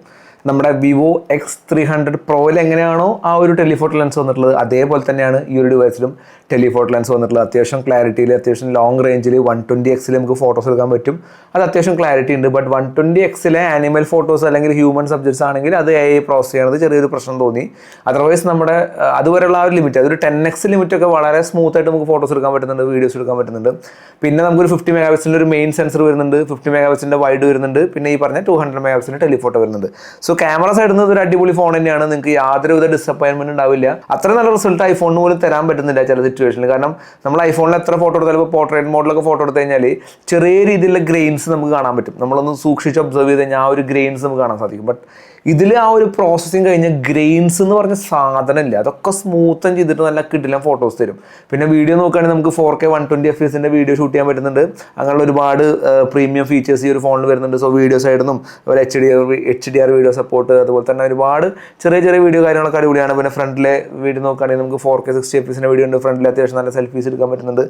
നമ്മുടെ വിവോ എക്സ് ത്രീ ഹൺഡ്രഡ് പ്രോയിൽ എങ്ങനെയാണോ ആ ഒരു ടെലിഫോട്ടോ ലെൻസ് വന്നിട്ടുള്ളത് അതേപോലെ തന്നെയാണ് ഈ ഒരു ഡിവൈസിലും ടെലിഫോട്ടോ ലെൻസ് വന്നിട്ടുള്ളത്. അത്യാവശ്യം ക്ലാരിറ്റിയിൽ അത്യാവശ്യം ലോങ് റേഞ്ചിൽ വൺ ട്വന്റി എക്സിൽ നമുക്ക് ഫോട്ടോസ് എടുക്കാൻ പറ്റും. അത് അത്യാവശ്യം ക്ലാരിറ്റി ഉണ്ട് ബട്ട് വൺ ട്വന്റി എക്സിലെ ആനിമൽ ഫോട്ടോസ് അല്ലെങ്കിൽ ഹ്യൂമൻ സബ്ജക്ട്സ് ആണെങ്കിൽ അത് എ പ്രോസസ് ചെയ്യണത് ചെറിയൊരു പ്രശ്നം തോന്നി. അതർവൈസ് നമ്മുടെ അതുവരെയുള്ള ആ ഒരു ലിമിറ്റ് അതൊരു ടെൻ എക്സ് ലിമിറ്റൊക്കെ വളരെ സ്മൂത്ത് ആയിട്ട് നമുക്ക് ഫോട്ടോസ് എടുക്കാൻ പറ്റുന്നുണ്ട് വീഡിയോസ് എടുക്കാൻ പറ്റുന്നുണ്ട്. പിന്നെ നമുക്കൊരു ഫിഫ്റ്റി മെഗാ പിക്സലിന്റെ ഒരു മെയിൻ സെൻസർ വരുന്നുണ്ട് ഫിഫ്റ്റി മെഗാ പിക്സലിന്റെ വൈഡ് വരുന്നുണ്ട് പിന്നെ ഈ പറഞ്ഞ two hundred megapixel telephoto വരുന്നുണ്ട്. സോ ക്യാമറ സൈഡിൽ നിന്ന് ഒരു അടിപൊളി ഫോൺ തന്നെയാണ്. നിങ്ങൾക്ക് യാതൊരുവിധ ഡിസപ്പോയിൻമെന്റ് ഉണ്ടാവില്ല. അത്ര നല്ല റിസൾട്ട് ഐഫോണിന് പോലും തരാൻ പറ്റുന്നില്ല ചില സിറ്റുവേഷനിൽ കാരണം നമ്മൾ ഐഫോണിൽ എത്ര ഫോട്ടോ എടുത്താലും ഇപ്പോൾ പോർട്രേറ്റ് മോഡിലൊക്കെ ഫോട്ടോ എടുത്തു കഴിഞ്ഞാൽ ചെറിയ രീതിയിലുള്ള ഗ്രെയിൻസ് നമുക്ക് കാണാൻ പറ്റും. നമ്മളൊന്ന് സൂക്ഷിച്ച് ഒബ്സർവ് ചെയ്ത് കഴിഞ്ഞാൽ ആ ഒരു ഗ്രെയിൻസ് നമുക്ക് കാണാൻ സാധിക്കും. ബട്ട് ഇതിൽ ആ ഒരു പ്രോസസ്സിങ് കഴിഞ്ഞ ഗ്രെയിൻസ് എന്ന് പറഞ്ഞ സാധനമില്ല അതൊക്കെ സ്മൂത്തൻ ചെയ്തിട്ട് നല്ല കിട്ടില്ല ഫോട്ടോസ് തരും. പിന്നെ വീഡിയോ നോക്കുകയാണെങ്കിൽ നമുക്ക് four K one twenty F എസിന്റെ വീഡിയോ ഷൂട്ട് ചെയ്യാൻ പറ്റുന്നുണ്ട്. അങ്ങനെയുള്ള ഒരുപാട് പ്രീമിയം ഫീച്ചേഴ്സ് ഈ ഒരു ഫോണിൽ വരുന്നുണ്ട്. സോ വീഡിയോ സൈഡിൽ നിന്നും അതുപോലെ H D R H D R video support അതുപോലെ തന്നെ ഒരുപാട് ചെറിയ ചെറിയ വീഡിയോ കാര്യങ്ങളൊക്കെ അടിപൊളിയാണ്. പിന്നെ ഫ്രണ്ടിലെ വീഡിയോ നോക്കുകയാണെങ്കിൽ നമുക്ക് ഫോർ കെ സിക്സ്റ്റി എഫ് എസിന്റെ വീഡിയോ ഉണ്ട്. ഫ്രണ്ടിൽ അത്യാവശ്യം നല്ല സെൽഫീസ് എടുക്കാൻ പറ്റുന്നുണ്ട്.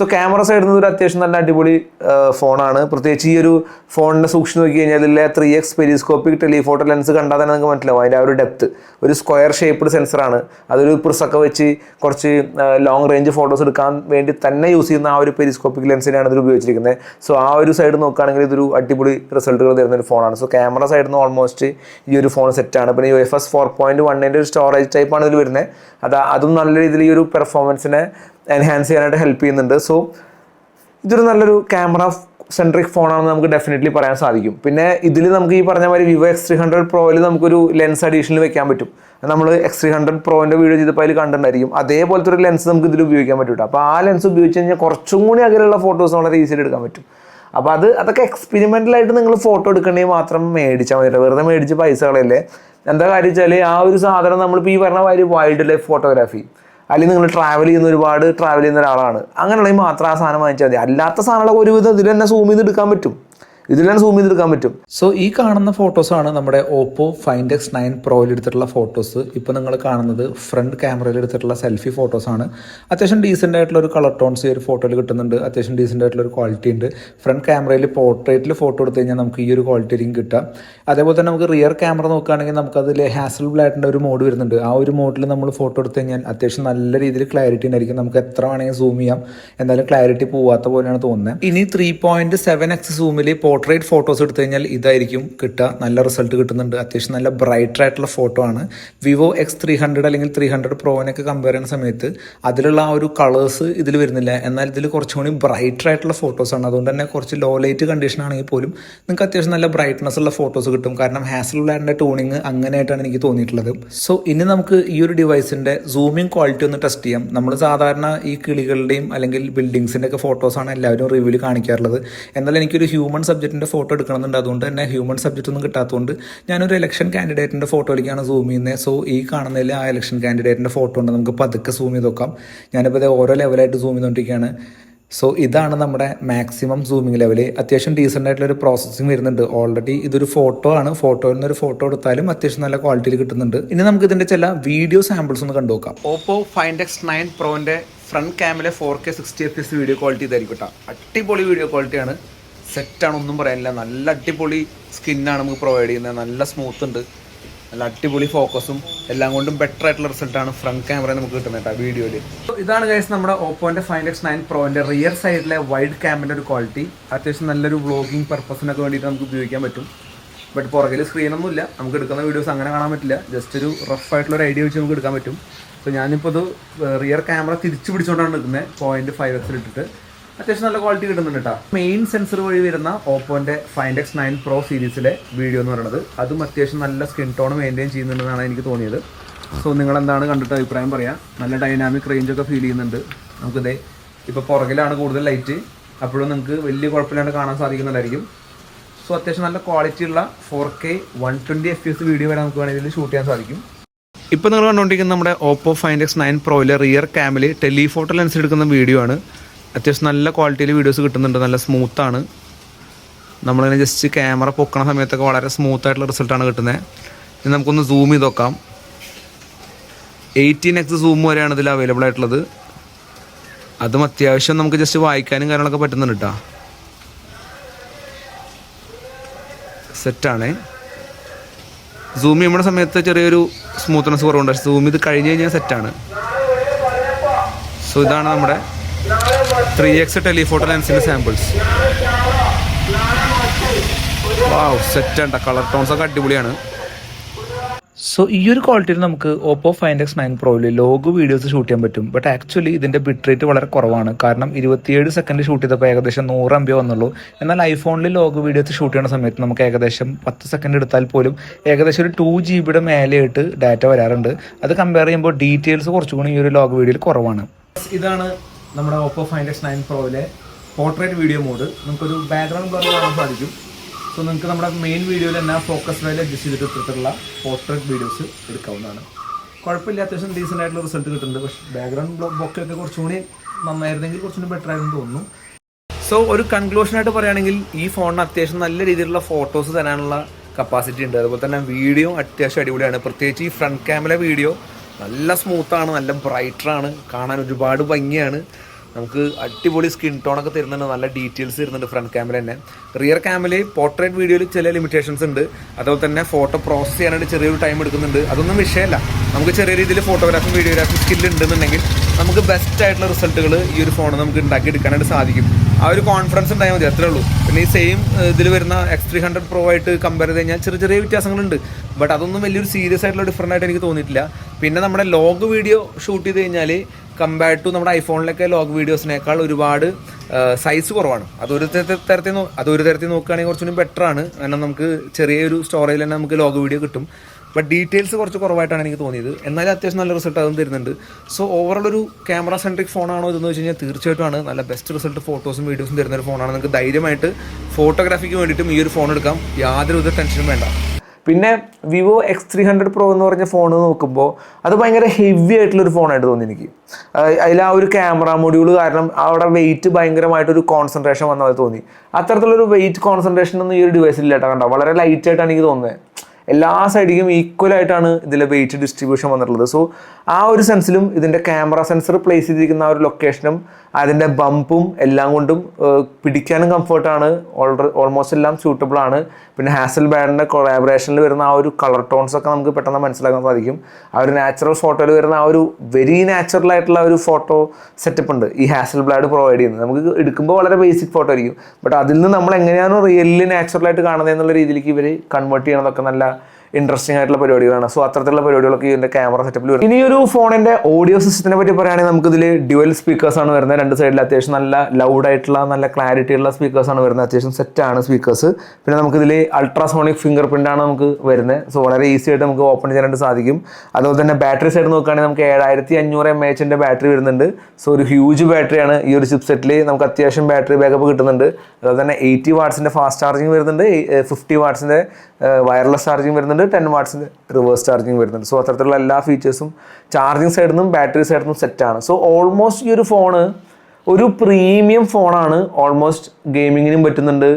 സോ ക്യാമറ സൈഡിൽ നിന്ന് ഒരു അത്യാവശ്യം നല്ല അടിപൊളി ഫോണാണ് പ്രത്യേകിച്ച് ഈ ഒരു ഫോണിനെ സൂക്ഷിച്ച് നോക്കി കഴിഞ്ഞാൽ ഇതിലെ three X periscopic telephoto lens കണ്ടാൽ തന്നെ നിങ്ങൾക്ക് മനസ്സിലാവും. അതിന്റെ ആ ഒരു ഡെപ്ത് ഒരു സ്ക്വയർ ഷേപ്പ്ഡ് സെൻസറാണ് അതൊരു പ്രിസൊക്കെ വെച്ച് കുറച്ച് ലോങ് റേഞ്ച് ഫോട്ടോസ് എടുക്കാൻ വേണ്ടി തന്നെ യൂസ് ചെയ്യുന്ന ആ ഒരു പെരിസ്കോപ്പിക് ലെൻസിനാണ് ഇതിൽ ഉപയോഗിച്ചിരിക്കുന്നത്. സോ ആ ഒരു സൈഡ് നോക്കുകയാണെങ്കിൽ ഇതൊരു അടിപൊളി റിസൾട്ടുകൾ തരുന്ന ഒരു ഫോണാണ് സോ ക്യാമറ സൈഡിൽ നിന്ന് ഓൾമോസ്റ്റ് ഈ ഒരു ഫോൺ സെറ്റാണ് പിന്നെ U F S four point വണ്ണിന്റെ ഒരു സ്റ്റോറേജ് ടൈപ്പാണ് ഇതിൽ വരുന്നത്. അത് അതും നല്ല രീതിയിൽ ഈ ഒരു പെർഫോമൻസിനെ എൻഹാൻസ് ചെയ്യാനായിട്ട് ഹെൽപ്പ് ചെയ്യുന്നുണ്ട്. സോ ഇതൊരു നല്ലൊരു ക്യാമറ സെൻട്രിക് ഫോണാണെന്ന് നമുക്ക് ഡെഫിനറ്റ്ലി പറയാൻ സാധിക്കും. പിന്നെ ഇതിൽ നമുക്ക് ഈ പറഞ്ഞ മാതിരി വിവോ എക്സ് ത്രീ ഹൺഡ്രഡ് പ്രോയിൽ നമുക്കൊരു ലെൻസ് അഡീഷണൽ വെക്കാൻ പറ്റും. നമ്മൾ എക്സ് ത്രീ ഹൺഡ്രഡ് പ്രോന്റെ വീഡിയോ ചെയ്തപ്പോൾ അതിൽ കണ്ടിട്ടുണ്ടായിരിക്കും. അതേപോലത്തെ ഒരു ലെൻസ് നമുക്ക് ഇതിൽ ഉപയോഗിക്കാൻ പറ്റും അപ്പോൾ ആ ലെൻസ് ഉപയോഗിച്ച് കഴിഞ്ഞാൽ കുറച്ചും കൂടി അകലെയുള്ള ഫോട്ടോസ് വളരെ ഈസിയിൽ എടുക്കാൻ പറ്റും. അപ്പോൾ അത് അതൊക്കെ എക്സ്പെരിമെന്റലായിട്ട് നിങ്ങൾ ഫോട്ടോ എടുക്കണമെങ്കിൽ മാത്രം മേടിച്ചാൽ മതി. വെറുതെ മേടിച്ച് പൈസകളല്ലേ. എന്താ കാര്യം വെച്ചാൽ ആ ഒരു സാധനം നമ്മളിപ്പോൾ ഈ പറഞ്ഞ വൈൽഡ് ലൈഫ് ഫോട്ടോഗ്രാഫി അല്ലെങ്കിൽ നിങ്ങൾ ട്രാവൽ ചെയ്യുന്ന ഒരുപാട് ട്രാവൽ ചെയ്യുന്ന ഒരാളാണ്. അങ്ങനെയുണ്ടെങ്കിൽ മാത്രം ആ സാധനം വാങ്ങിച്ചാൽ മതി. അല്ലാത്ത സാധനങ്ങളൊക്കെ ഒരുവിധം ഇതിൽ തന്നെ സൂം ചെയ്ത് എടുക്കാൻ പറ്റും. തന്നെ സൂം ചെയ്ത് എടുക്കാൻ പറ്റും. സോ ഈ കാണുന്ന ഫോട്ടോസാണ് നമ്മുടെ ഓപ്പോ ഫൈൻഡ് എക്സ് നയൻ പ്രോയിൽ എടുത്തിട്ടുള്ള ഫോട്ടോസ് ഇപ്പോൾ നിങ്ങൾ കാണുന്നത് ഫ്രണ്ട് ക്യാമറയിൽ എടുത്തിട്ടുള്ള സെൽഫി ഫോട്ടോസ് ആണ്. അത്യാവശ്യം ഡീസെന്റ് ആയിട്ടുള്ള ഒരു കളർ ടോൺസ് ഒരു ഫോട്ടോയിൽ കിട്ടുന്നുണ്ട്. അത്യാവശ്യം ഡീസെന്റ് ആയിട്ടുള്ള ഒരു ക്വാളിറ്റി ഉണ്ട്. ഫ്രണ്ട് ക്യാമറയിൽ പോർട്രേറ്റിൽ ഫോട്ടോ എടുത്തു കഴിഞ്ഞാൽ നമുക്ക് ഈ ഒരു ക്വാളിറ്റിയും കിട്ടാം. അതേപോലെ തന്നെ നമുക്ക് റിയർ ക്യാമറ നോക്കുകയാണെങ്കിൽ നമുക്കതിൽ ഹാസൽ ബ്ലാറ്റിന്റെ ഒരു മോഡ് വരുന്നുണ്ട്. ആ ഒരു മോഡിൽ നമ്മൾ ഫോട്ടോ എടുത്തു കഴിഞ്ഞാൽ അത്യാവശ്യം നല്ല രീതിയിൽ ക്ലാരിറ്റി ഉണ്ടായിരിക്കും. നമുക്ക് എത്ര വേണമെങ്കിൽ സൂം ചെയ്യാം. എന്തായാലും ക്ലാരിറ്റി പോവാത്ത പോലെയാണ് തോന്നുന്നത്. ഇനി ത്രീ പോയിന്റ് സെവൻ എക്സ് സൂമിൽ പോർട്രേറ്റ് ഫോട്ടോസ് എടുത്തു കഴിഞ്ഞാൽ ഇതായിരിക്കും കിട്ടുക. നല്ല റിസൾട്ട് കിട്ടുന്നുണ്ട്. അത്യാവശ്യം നല്ല ബ്രൈറ്റ് ആയിട്ടുള്ള ഫോട്ടോ ആണ്. വിവോ എക്സ് ത്രീ ഹൺഡ്രഡ് അല്ലെങ്കിൽ ത്രീ ഹൺഡ്രഡ് പ്രോവിനൊക്കെ കമ്പയർ ചെയ്യുന്ന സമയത്ത് അതിലുള്ള ആ ഒരു കളേഴ്സ് ഇതിൽ വരുന്നില്ല. എന്നാൽ ഇതിൽ കുറച്ചും കൂടി ബ്രൈറ്റർ ആയിട്ടുള്ള ഫോട്ടോസ് ആണ്. അതുകൊണ്ട് തന്നെ കുറച്ച് ലോ ലൈറ്റ് കണ്ടീഷൻ ആണെങ്കിൽ പോലും നിങ്ങൾക്ക് അത്യാവശ്യം നല്ല ബ്രൈറ്റ്നസ് ഉള്ള ഫോട്ടോസ് കിട്ടും. കാരണം ഹാസൽ ലാൻഡിന്റെ ടൂണിങ് അങ്ങനെയായിട്ടാണ് എനിക്ക് തോന്നിയിട്ടുള്ളത്. സോ ഇനി നമുക്ക് ഈ ഒരു ഡിവൈസിന്റെ സൂമിങ് ക്വാളിറ്റി ഒന്ന് ടെസ്റ്റ് ചെയ്യാം. നമ്മൾ സാധാരണ ഈ കിളികളുടെയും അല്ലെങ്കിൽ ബിൽഡിങ്സിന്റെ ഒക്കെ ഫോട്ടോസാണ് എല്ലാവരും റിവ്യൂവിൽ കാണിക്കാറുള്ളത്. എന്നാൽ എനിക്കൊരു ഹ്യൂമൻ സബ്ജക്റ്റിന്റെ ഫോട്ടോ എടുക്കണമെന്നുണ്ട്. അതുകൊണ്ട് തന്നെ ഹ്യൂമൻ സബ്ജക്റ്റ് ഒന്നും കിട്ടാത്തതുകൊണ്ട് ഞാനൊരു ഇലക്ഷൻ കാൻഡിഡേറ്റിന്റെ ഫോട്ടോയിലേക്കാണ് സൂം ചെയ്യുന്നത്. സോ ഈ കാണുന്നതിൽ ആ ഇലക്ഷൻ കാൻഡിഡേറ്റിന്റെ ഫോട്ടോ ഉണ്ട്. നമുക്ക് പതുക്കെ സൂം ചെയ്ത് നോക്കാം. ഞാനിപ്പോൾ ഇത് ഓരോ ലെവലായിട്ട് സൂം ചെയ്തുകൊണ്ടിരിക്കുകയാണ്. സോ ഇതാണ് നമ്മുടെ മാക്സിമം സൂമിങ് ലെവൽ അത്യാവശ്യം ഡീസന്റ് ആയിട്ടുള്ള ഒരു പ്രോസസ്സിങ് വരുന്നുണ്ട്. ഓൾറെഡി ഇതൊരു ഫോട്ടോ ആണ്. ഫോട്ടോയിൽ നിന്ന് ഒരു ഫോട്ടോ എടുത്താലും അത്യാവശ്യം നല്ല ക്വാളിറ്റിയിൽ കിട്ടുന്നുണ്ട്. ഇനി നമുക്ക് ഇതിന്റെ ചില വീഡിയോ സാമ്പിൾസ് ഒന്ന് കണ്ടു നോക്കാം. ഓപ്പോ ഫൈൻഡ് എക്സ് നയൻ പ്രോന്റെ front ക്യാമിലെ four K sixty F S video quality ഇതായിരിക്കും കേട്ടോ അടിപൊളി വീഡിയോ ക്വാളിറ്റിയാണ് സെറ്റാണ് ഒന്നും പറയാനില്ല. നല്ല അടിപൊളി സ്കിന്നാണ് നമുക്ക് പ്രൊവൈഡ് ചെയ്യുന്നത്. നല്ല സ്മൂത്ത് ഉണ്ട്. നല്ല അടിപൊളി ഫോക്കസും എല്ലാം കൊണ്ടും ബെറ്റർ ആയിട്ടുള്ള റിസൾട്ടാണ് ഫ്രണ്ട് ക്യാമറ നമുക്ക് കിട്ടുന്നത് കേട്ടോ വീഡിയോയിൽ ഇതാണ് ഗൈസ് നമ്മുടെ ഓപ്പോന്റെ ഫൈൻ എക്സ് നയൻ പ്രോന്റെ റിയർ സൈഡിലെ വൈഡ് ക്യാമിന്റെ ഒരു ക്വാളിറ്റി അത്യാവശ്യം നല്ലൊരു വ്ളോഗിങ് പർപ്പസിനൊക്കെ വേണ്ടിയിട്ട് നമുക്ക് ഉപയോഗിക്കാൻ പറ്റും. ബട്ട് പുറകിൽ സ്ക്രീനൊന്നും ഇല്ല. നമുക്ക് എടുക്കുന്ന വീഡിയോസ് അങ്ങനെ കാണാൻ പറ്റില്ല. ജസ്റ്റ് ഒരു റഫ് ആയിട്ടുള്ള ഒരു ഐഡിയ വെച്ച് നമുക്ക് എടുക്കാൻ പറ്റും. സോ ഞാനിപ്പോൾ ഇത് റിയർ ക്യാമറ തിരിച്ചു പിടിച്ചുകൊണ്ടാണ് എടുക്കുന്നത് പോയിന്റ് ഫൈവ് എക്സിൽ ഇട്ടിട്ട്. അത്യാവശ്യം നല്ല ക്വാളിറ്റി കിട്ടുന്നുണ്ട് കേട്ടോ മെയിൻ സെൻസർ വഴി വരുന്ന ഓപ്പോന്റെ ഫൈൻഡ് എക്സ് നയൻ പ്രോ സീരീസിലെ വീഡിയോ എന്ന് പറയുന്നത് അതും അത്യാവശ്യം നല്ല സ്കിൻ ടോൺ മെയിന്റെയിൻ ചെയ്യുന്നുണ്ടെന്നാണ് എനിക്ക് തോന്നിയത്. സോ നിങ്ങൾ എന്താണ് കണ്ടിട്ട് അഭിപ്രായം പറയാം? നല്ല ഡൈനാമിക് റേഞ്ച് ഒക്കെ ഫീൽ ചെയ്യുന്നുണ്ട്. നമുക്കിതേ ഇപ്പോൾ പുറകിലാണ് കൂടുതൽ ലൈറ്റ് അപ്പോഴും നിങ്ങൾക്ക് വലിയ കുഴപ്പമില്ലാണ്ട് കാണാൻ സാധിക്കുന്നുണ്ടായിരിക്കും. സോ അത്യാവശ്യം നല്ല ക്വാളിറ്റി ഉള്ള four K one twenty F S video വരെ നമുക്ക് വേണമെങ്കിൽ ഷൂട്ട് ചെയ്യാൻ സാധിക്കും. ഇപ്പോൾ നിങ്ങൾ കണ്ടുകൊണ്ടിരിക്കുന്ന നമ്മുടെ ഓപ്പോ ഫൈൻഡ് എക്സ് നയൻ പ്രോയിലെ റിയർ ക്യാമിൽ ടെലിഫോട്ടോ ലെൻസ് എടുക്കുന്ന വീഡിയോ ആണ്. അത്യാവശ്യം നല്ല ക്വാളിറ്റിയിൽ വീഡിയോസ് കിട്ടുന്നുണ്ട്. നല്ല സ്മൂത്താണ് നമ്മളിങ്ങനെ ജസ്റ്റ് ക്യാമറ പൊക്കണ സമയത്തൊക്കെ വളരെ സ്മൂത്ത് ആയിട്ടുള്ള റിസൾട്ടാണ് കിട്ടുന്നത് ഇനി നമുക്കൊന്ന് സൂം ചെയ്ത് നോക്കാം. എയ്റ്റീൻ എക്സ് സൂം വരെയാണ് ഇതിൽ അവൈലബിൾ ആയിട്ടുള്ളത്. അതും അത്യാവശ്യം നമുക്ക് ജസ്റ്റ് വായിക്കാനും കാര്യങ്ങളൊക്കെ പറ്റുന്നുണ്ട് കേട്ടോ സെറ്റാണ് സൂം ചെയ്യുമ്പോൾ സമയത്ത് ചെറിയൊരു സ്മൂത്ത്നെസ് കുറവുണ്ട്. സൂം ഇത് കഴിഞ്ഞ് കഴിഞ്ഞാൽ സെറ്റാണ് സോ ഇതാണ് നമ്മുടെ ത്രീ എക്സ് ടെലിഫോട്ടോ ലെൻസിന്റെ സാമ്പിൾസ് വാവ് സെറ്റാണ്ട കളർ ടോൺസ് ഒക്കെ അടിപൊളിയാണ്. സോ ഈ ഒരു ക്വാളിറ്റിയിൽ നമുക്ക് ഓപ്പോ ഫൈൻഡ് എക്സ് നയൻ പ്രോയിൽ ലോഗ് വീഡിയോസ് ഷൂട്ട് ചെയ്യാൻ പറ്റും. ബട്ട് ആക്ച്വലി ഇതിന്റെ ബിറ്റ് റേറ്റ് വളരെ കുറവാണ്. കാരണം ഇരുപത്തിയേഴ് സെക്കൻഡ് ഷൂട്ട് ചെയ്തപ്പോൾ ഏകദേശം നൂറ് എം ബി വന്നുള്ളൂ. എന്നാൽ ഐഫോണിൽ ലോഗ് വീഡിയോസ് ഷൂട്ട് ചെയ്യുന്ന സമയത്ത് നമുക്ക് ഏകദേശം പത്ത് സെക്കൻഡ് എടുത്താൽ പോലും ഏകദേശം ഒരു ടു ജി ബിയുടെ മേലെയായിട്ട് ഡാറ്റ വരാറുണ്ട്. അത് കമ്പയർ ചെയ്യുമ്പോൾ ഡീറ്റെയിൽസ് കുറച്ചുകൂടി ഈ ഒരു ലോഗ് വീഡിയോയിൽ കുറവാണ്. ഇതാണ് നമ്മുടെ ഓപ്പോ ഫൈൻഡ് എക്സ് നയൻ പ്രോയിലെ പോർട്രേറ്റ് വീഡിയോ മോഡ് നമുക്കൊരു ബാക്ക്ഗ്രൗണ്ട് ബ്ലർ കാണാൻ സാധിക്കും. സോ നിങ്ങൾക്ക് നമ്മുടെ മെയിൻ വീഡിയോയിൽ തന്നെ ഫോക്കസ് വേല അഡ്ജസ്റ്റ് ചെയ്തിട്ട് ഇത്തരത്തിലുള്ള പോർട്രേറ്റ് വീഡിയോസ് എടുക്കാവുന്നതാണ്. കുഴപ്പമില്ല അത്യാവശ്യം ഡീസന്റ് ആയിട്ടുള്ള റിസൾട്ട് കിട്ടുന്നുണ്ട്. പക്ഷേ ബാക്ക്ഗ്രൗണ്ട് ബൊക്കൊക്കെ കുറച്ചും കൂടി നന്നായിരുന്നെങ്കിൽ കുറച്ചും കൂടി ബെറ്റർ ആയിരുന്നു തോന്നുന്നു. സോ ഒരു കൺക്ലൂഷനായിട്ട് പറയുകയാണെങ്കിൽ ഈ ഫോണിന് അത്യാവശ്യം നല്ല രീതിയിലുള്ള ഫോട്ടോസ് തരാനുള്ള കപ്പാസിറ്റി ഉണ്ട്. അതുപോലെ തന്നെ വീഡിയോ അത്യാവശ്യം അടിപൊളിയാണ്. പ്രത്യേകിച്ച് ഈ ഫ്രണ്ട് ക്യാമറ വീഡിയോ നല്ല സ്മൂത്താണ് നല്ല ബ്രൈറ്ററാണ് കാണാൻ ഒരുപാട് ഭംഗിയാണ്. നമുക്ക് അടിപൊളി സ്കിൻ ടോണൊക്കെ തരുന്നുണ്ട് നല്ല ഡീറ്റെയിൽസ് തരുന്നുണ്ട് ഫ്രണ്ട് ക്യാമറ തന്നെ. റിയർ ക്യാമറയിൽ പോർട്രേറ്റ് വീഡിയോയിൽ ചില ലിമിറ്റേഷൻസ് ഉണ്ട്. അതുപോലെ തന്നെ ഫോട്ടോ പ്രോസസ് ചെയ്യാനായിട്ട് ചെറിയൊരു ടൈം എടുക്കുന്നുണ്ട്. അതൊന്നും വിഷയമല്ല. നമുക്ക് ചെറിയ രീതിയിൽ ഫോട്ടോഗ്രാഫി വീഡിയോഗ്രാഫി സ്കില്ല് ഉണ്ടെന്നുണ്ടെങ്കിൽ നമുക്ക് ബെസ്റ്റ് ആയിട്ടുള്ള റിസൾട്ടുകൾ ഈ ഒരു ഫോൺ നമുക്ക് ഉണ്ടാക്കി എടുക്കാനായിട്ട് സാധിക്കും. ആ ഒരു കോൺഫിഡൻസ് ഉണ്ടായാൽ മതി അത്രേ ഉള്ളൂ. പിന്നെ ഈ സെയിം ഇതിൽ വരുന്ന എക്സ് ത്രീ ഹൺഡ്രഡ് പ്രോ ആയിട്ട് കമ്പയർ ചെയ്ത് കഴിഞ്ഞാൽ ചെറിയ ചെറിയ വ്യത്യാസങ്ങളുണ്ട്. ബട്ട് അതൊന്നും വലിയൊരു സീരിയസ് ആയിട്ടുള്ള ഡിഫറന്റ് ആയിട്ട് എനിക്ക് തോന്നിയിട്ടില്ല. പിന്നെ നമ്മുടെ ലോഗ് വീഡിയോ ഷൂട്ട് ചെയ്ത് കഴിഞ്ഞാൽ കമ്പയർഡ് ടു നമ്മുടെ ഐഫോണിലൊക്കെ ലോഗ് വീഡിയോസിനേക്കാൾ ഒരുപാട് സൈസ് കുറവാണ്. അതൊരു തരത്തിൽ അതൊരു തരത്തിൽ നോക്കുകയാണെങ്കിൽ കുറച്ചുകൂടി ബെറ്ററാണ് കാരണം നമുക്ക് ചെറിയൊരു സ്റ്റോറേജിൽ തന്നെ നമുക്ക് ലോഗ് വീഡിയോ കിട്ടും. ബട്ട് ഡീറ്റെയിൽസ് കുറച്ച് കുറവായിട്ടാണ് എനിക്ക് തോന്നിയത്. എന്നാലും അത്യാവശ്യം നല്ല റിസൾട്ട് അതും തരുന്നുണ്ട്. സോ ഓവറോൾ ഒരു ക്യാമറ സെൻട്രിക് ഫോണാണോ ഇതെന്ന് വെച്ച് കഴിഞ്ഞാൽ തീർച്ചയായിട്ടും ആണ്. നല്ല ബെസ്റ്റ് റിസൾട്ട് ഫോട്ടോസും വീഡിയോസും തരുന്ന ഒരു ഫോണാണ് നിങ്ങൾക്ക് ധൈര്യമായിട്ട് ഫോട്ടോഗ്രാഫിക്ക് വേണ്ടിയിട്ടും ഈ ഒരു ഫോൺ എടുക്കാം. യാതൊരു യാതൊരുവിധ ടെൻഷനും വേണ്ട. പിന്നെ Vivo X three hundred pro എന്ന് പറഞ്ഞ ഫോൺ നോക്കുമ്പോൾ അത് ഭയങ്കര ഹെവി ആയിട്ടുള്ളൊരു ഫോണായിട്ട് തോന്നി എനിക്ക്. അതിൽ ആ ഒരു ക്യാമറ മൊഡ്യൂൾ കാരണം അവിടെ വെയിറ്റ് ഭയങ്കരമായിട്ടൊരു കോൺസെൻട്രേഷൻ വന്ന പോലെ തോന്നി. അത്തരത്തിലൊരു വെയിറ്റ് കോൺസെൻട്രേഷൻ ഒന്നും ഈ ഒരു ഡിവൈസിൽ ഇല്ലാട്ടോ കണ്ടോ. വളരെ ലൈറ്റ് ആയിട്ടാണ് എനിക്ക് തോന്നുന്നത്. എല്ലാ സൈഡിലും ഈക്വൽ ആയിട്ടാണ് ഇതിലെ വെയിറ്റ് ഡിസ്ട്രിബ്യൂഷൻ വന്നിട്ടുള്ളത്. സോ ആ ഒരു സെൻസിലും ഇതിന്റെ ക്യാമറ സെൻസർ പ്ലേസ് ചെയ്തിരിക്കുന്ന ആ ഒരു ലൊക്കേഷനും അതിന്റെ ബമ്പും എല്ലാം കൊണ്ടും പിടിക്കാനും കംഫർട്ടാണ് ഓൾമോസ്റ്റ് എല്ലാം സ്യൂട്ടബിൾ ആണ്. പിന്നെ ഹാസൽ ബാഡിന്റെ കൊളാബറേഷനിൽ വരുന്ന ആ ഒരു കളർ ടോൺസ് ഒക്കെ നമുക്ക് പെട്ടെന്ന് മനസ്സിലാക്കാൻ സാധിക്കും. ആ ഒരു നാച്ചുറൽ ഫോട്ടോയിൽ വരുന്ന ആ ഒരു വെരി നാച്ചുറൽ ആയിട്ടുള്ള ഒരു ഫോട്ടോ സെറ്റപ്പ് ഉണ്ട് ഈ ഹാസൽ ബ്ലാഡ് പ്രൊവൈഡ് ചെയ്യുന്നത്. നമുക്ക് എടുക്കുമ്പോൾ വളരെ ബേസിക് ഫോട്ടോ ആയിരിക്കും. ബട്ട് അതിൽ നിന്ന് നമ്മൾ എങ്ങനെയാണോ റിയലി നാച്ചുറൽ ആയിട്ട് കാണുന്നത് എന്നുള്ള രീതിയിലേക്ക് ഇവർ കൺവേർട്ട് ചെയ്യണതൊക്കെ നല്ല ഇൻട്രസ്റ്റിംഗ് ആയിട്ടുള്ള പരിപാടികളാണ്. സോ അത്തരത്തിലുള്ള പരിപാടികളൊക്കെ ഇതിന്റെ ക്യാമറ സെറ്റപ്പിൽ വരും. ഇനി ഒരു ഫോണിന്റെ ഓഡിയോ സിസ്റ്റത്തിനെ പറ്റി പറയുകയാണെങ്കിൽ നമുക്ക് ഇതിൽ ഡ്യുവൽ സ്പീക്കേഴ്സ് ആണ് വരുന്നത്. രണ്ട് സൈഡിൽ അത്യാവശ്യം നല്ല ലൗഡ് ആയിട്ടുള്ള നല്ല ക്ലാരിറ്റി ഉള്ള സ്പീക്കേഴ്സ് ആണ് വരുന്നത്. അത്യാവശ്യം സെറ്റ് ആണ് സ്പീക്കേഴ്സ് പിന്നെ നമുക്ക് ഇതിൽ അൾട്രാസോണിക് ഫിംഗർ പ്രിന്റ് ആണ് നമുക്ക് വരുന്നത്. സോ വളരെ ഈസി ആയിട്ട് നമുക്ക് ഓപ്പൺ ചെയ്യാനായിട്ട് സാധിക്കും. അതുപോലെ തന്നെ ബാറ്ററി സൈഡ് നോക്കുകയാണെങ്കിൽ നമുക്ക് ഏഴായിരത്തി അഞ്ഞൂറ് എം എച്ചിന്റെ ബാറ്ററി വരുന്നുണ്ട്. സോ ഒരു ഹ്യൂജ് ബാറ്ററിയാണ് ഈ ഒരു ചിപ്പ് സെറ്റിൽ നമുക്ക് അത്യാവശ്യം ബാറ്ററി ബാക്കപ്പ് കിട്ടുന്നുണ്ട്. അതുപോലെ തന്നെ എയ്റ്റി വാട്സിന്റെ ഫാസ്റ്റ് ചാർജിങ് വരുന്നുണ്ട്. ഫിഫ്റ്റി വാട്സിന്റെ വയർലെസ് ചാർജിങ് വരുന്നുണ്ട്. ടെൻ വാട്സിന്റെ റിവേഴ്സ് ചാർജിങ് വരുന്നുണ്ട്. സോ അത്തരത്തിലുള്ള എല്ലാ ഫീച്ചേഴ്സും ചാർജിങ് സൈഡിൽ നിന്നും ബാറ്ററി സൈഡിൽ നിന്നും സെറ്റാണ് സോ ഓൾമോസ്റ്റ് ഈ ഒരു ഫോണ് ഒരു പ്രീമിയം ഫോണാണ് ഓൾമോസ്റ്റ് ഗെയിമിങ്ങിനും പറ്റുന്നുണ്ട്.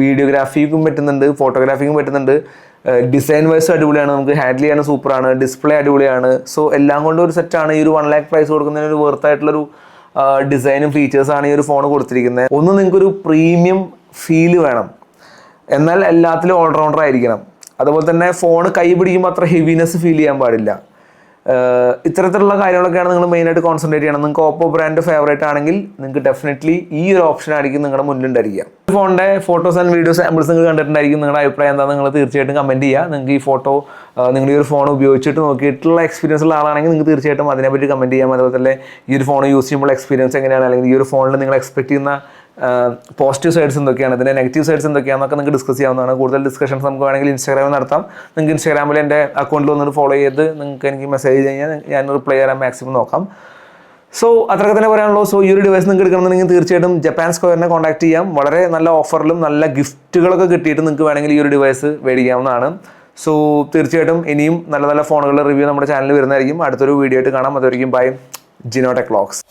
വീഡിയോഗ്രാഫിക്കും പറ്റുന്നുണ്ട്. ഫോട്ടോഗ്രാഫിക്കും പറ്റുന്നുണ്ട്. ഡിസൈൻ വൈസ് അടിപൊളിയാണ്. നമുക്ക് ഹാൻഡിൽ ചെയ്യാൻ സൂപ്പറാണ്. ഡിസ്പ്ലേ അടിപൊളിയാണ്. സോ എല്ലാം കൊണ്ടും ഒരു സെറ്റാണ് ഈ ഒരു വൺ ലാക്ക് പ്രൈസ് കൊടുക്കുന്നതിന് ഒരു വർത്ത് ആയിട്ടുള്ളൊരു ഡിസൈനും ഫീച്ചേഴ്സാണ് ഈ ഒരു ഫോൺ കൊടുത്തിരിക്കുന്നത്. ഒന്ന് നിങ്ങൾക്കൊരു പ്രീമിയം ഫീൽ വേണം. എന്നാൽ എല്ലാത്തിലും ഓൾറൗണ്ടർ ആയിരിക്കണം. അതുപോലെ തന്നെ ഫോൺ കൈ പിടിക്കുമ്പോൾ അത്ര ഹെവിനെസ് ഫീൽ ചെയ്യാൻ പാടില്ല. ഇത്തരത്തിലുള്ള കാര്യങ്ങളൊക്കെയാണ് നിങ്ങൾ മെയിനായിട്ട് കോൺസെൻട്രേറ്റ് ചെയ്യണം നിങ്ങൾക്ക് ഓപ്പോ ബ്രാൻഡ് ഫേവറേറ്റ് ആണെങ്കിൽ നിങ്ങൾക്ക് ഡെഫിനറ്റ്ലി ഈ ഒരു ഓപ്ഷൻ ആയിരിക്കും നിങ്ങളുടെ മുന്നിലുണ്ടായിരിക്കുക ഫോണിന്റെ ഫോട്ടോസ് ആൻഡ് വീഡിയോസ് സാമ്പിൾസ് നിങ്ങൾ കണ്ടിട്ടുണ്ടായിരിക്കും. നിങ്ങളുടെ അഭിപ്രായം എന്താണെന്ന് നിങ്ങൾ തീർച്ചയായിട്ടും കമന്റ് ചെയ്യുക. നിങ്ങൾക്ക് ഈ ഫോട്ടോ നിങ്ങൾ ഈ ഒരു ഫോൺ ഉപയോഗിച്ചിട്ട് നോക്കിയിട്ടുള്ള എക്സ്പീരിയൻസ് ഉള്ള ആളാണെങ്കിൽ നിങ്ങൾക്ക് തീർച്ചയായിട്ടും അതിനെപ്പറ്റി കമന്റ് ചെയ്യാം. അതുപോലെ തന്നെ ഈ ഒരു ഫോൺ യൂസ് ചെയ്യുമ്പോൾ എക്സ്പീരിയൻസ് എങ്ങനെയാണ്? അല്ലെങ്കിൽ ഈ ഒരു ഫോണിൽ നിങ്ങൾ എക്സ്പെക്ട് ചെയ്യുന്ന പോസിറ്റീവ് സൈഡ്സ് എന്തൊക്കെയാണ്? ഇതിന്റെ നെഗറ്റീവ് സൈഡ്സ് എന്തൊക്കെയാണെന്നൊക്കെ നിങ്ങൾക്ക് ഡിസ്കസ് ചെയ്യാവുന്നതാണ്. കൂടുതൽ ഡിസ്കഷൻസ് നമുക്ക് വേണമെങ്കിൽ ഇൻസ്റ്റാഗ്രാമിൽ നടത്താം. നിങ്ങൾക്ക് ഇൻസ്റ്റാഗ്രാമിൽ എന്റെ അക്കൗണ്ടിൽ വന്നിട്ട് ഫോളോ ചെയ്ത് നിങ്ങൾക്ക് എനിക്ക് മെസ്സേജ് കഴിഞ്ഞാൽ ഞാൻ റിപ്ലൈ ചെയ്യാൻ മാക്സിമം നോക്കാം. സോ അത്രയൊക്കെ തന്നെ പറയാനുള്ളൂ. സോ ഈ ഒരു ഡിവൈസ് നിങ്ങൾക്ക് എടുക്കണമെന്നുണ്ടെങ്കിൽ തീർച്ചയായിട്ടും ജപ്പാൻ സ്ക്വയറിനെ കോൺടാക്ട് ചെയ്യാം. വളരെ നല്ല ഓഫറിലും നല്ല ഗിഫ്റ്റുകളൊക്കെ കിട്ടിയിട്ട് നിങ്ങൾക്ക് വേണമെങ്കിൽ ഈ ഒരു ഡിവൈസ് മേടിക്കാവുന്നതാണ്. സോ തീർച്ചയായിട്ടും ഇനിയും നല്ല നല്ല ഫോണുകളുടെ റിവ്യൂ നമ്മുടെ ചാനലിൽ വരുന്നതായിരിക്കും. അടുത്തൊരു വീഡിയോ ആയിട്ട് കാണാം. അതുവരെയും ബൈ ജിനോടെക് ക്ലോക്സ്